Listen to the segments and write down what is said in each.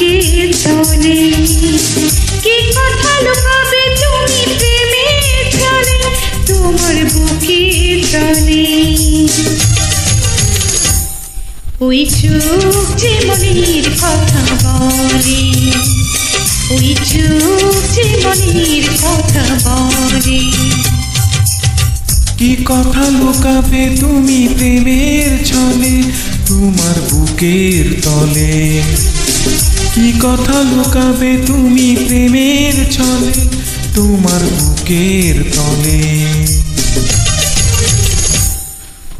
বুকের তলে কি কথা লুকাবে তুমি তোমার বুকের তলে ওই চোখ যে মনের কথা বলে, ওই চোখ যে মনের কথা বলে। কি কথা লুকাবে তুমি প্রেমের ছলে, তোমার বুকের তলে। কি কথা লুকাবে তুমি প্রেমের ছলে, তোমার বুকের তলে?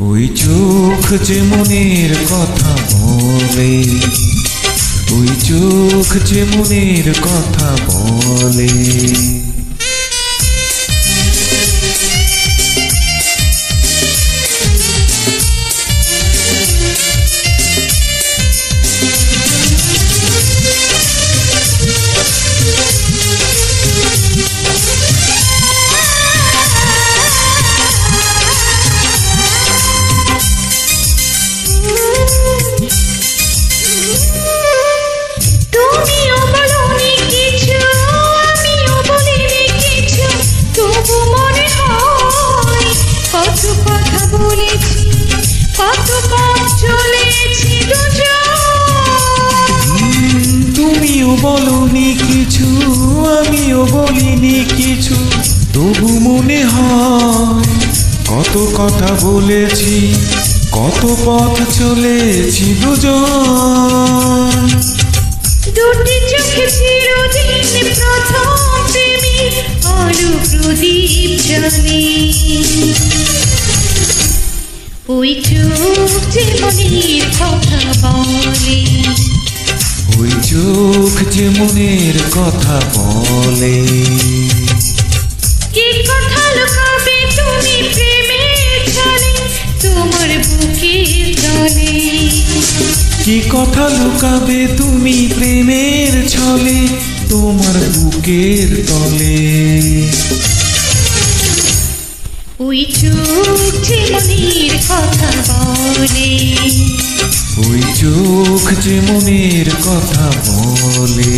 ওই চোখ যে মনের কথা বলে, ওই চোখ যে মনের কথা বলে। বলনি কিছু, আমিও বলিনি কিছু। তবু মনে হয় কত কথা বলেছি, কত পথ চলেছি দুজন। দুটি চোখে চিরদিন প্রথম প্রেমী আলো প্রদীপ জ্বলে ওই চোখ যে মনের কথা বলে। ওই চোখ যে মনের কথা বলে। কি কথা লুকাবে তুমি প্রেমের ছলে তোমার বুকের তলে কি কথা লুকাবে তুমি প্রেমের ছলে তোমার বুকের তলে। ওই চোখ যে মনের কথা বলে। চোখ যে মনের কথা বলে।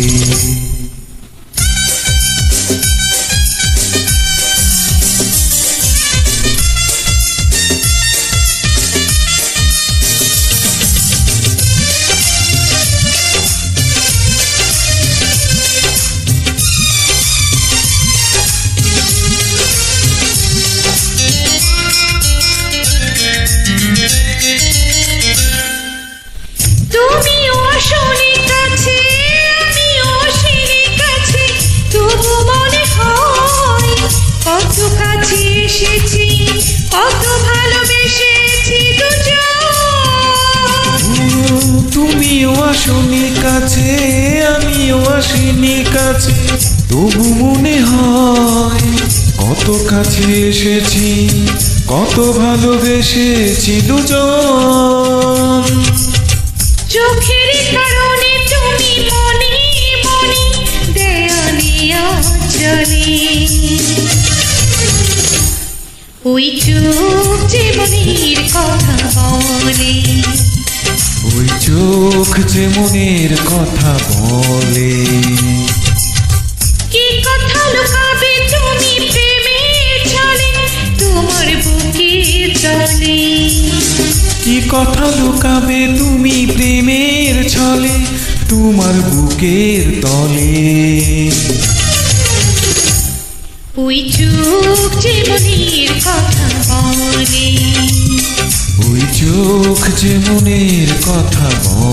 এসেছি কত ভালোবেসেছি তুমিও আসনি কাছে আমিও আসিনি কাছে। তবু মনে হয় কত কাছে এসেছি কত ভালোবেসেছি দুজন। চোখের কারণে তুমি মনে মনে দেয়ালিয়া চলে ওই চোখ যে মনের কথা বলে। ওই চোখ যে মনের কথা বলে। কি কথা লুকাবে তুমি প্রেমের ছলে তোমার বুকের তলে কি কথা লুকাবে তুমি প্রেমের ছলে তোমার বুকের তলে। ওই চোখ যে মনের কথা বলে। ওই চোখ যে মনের কথা বলে।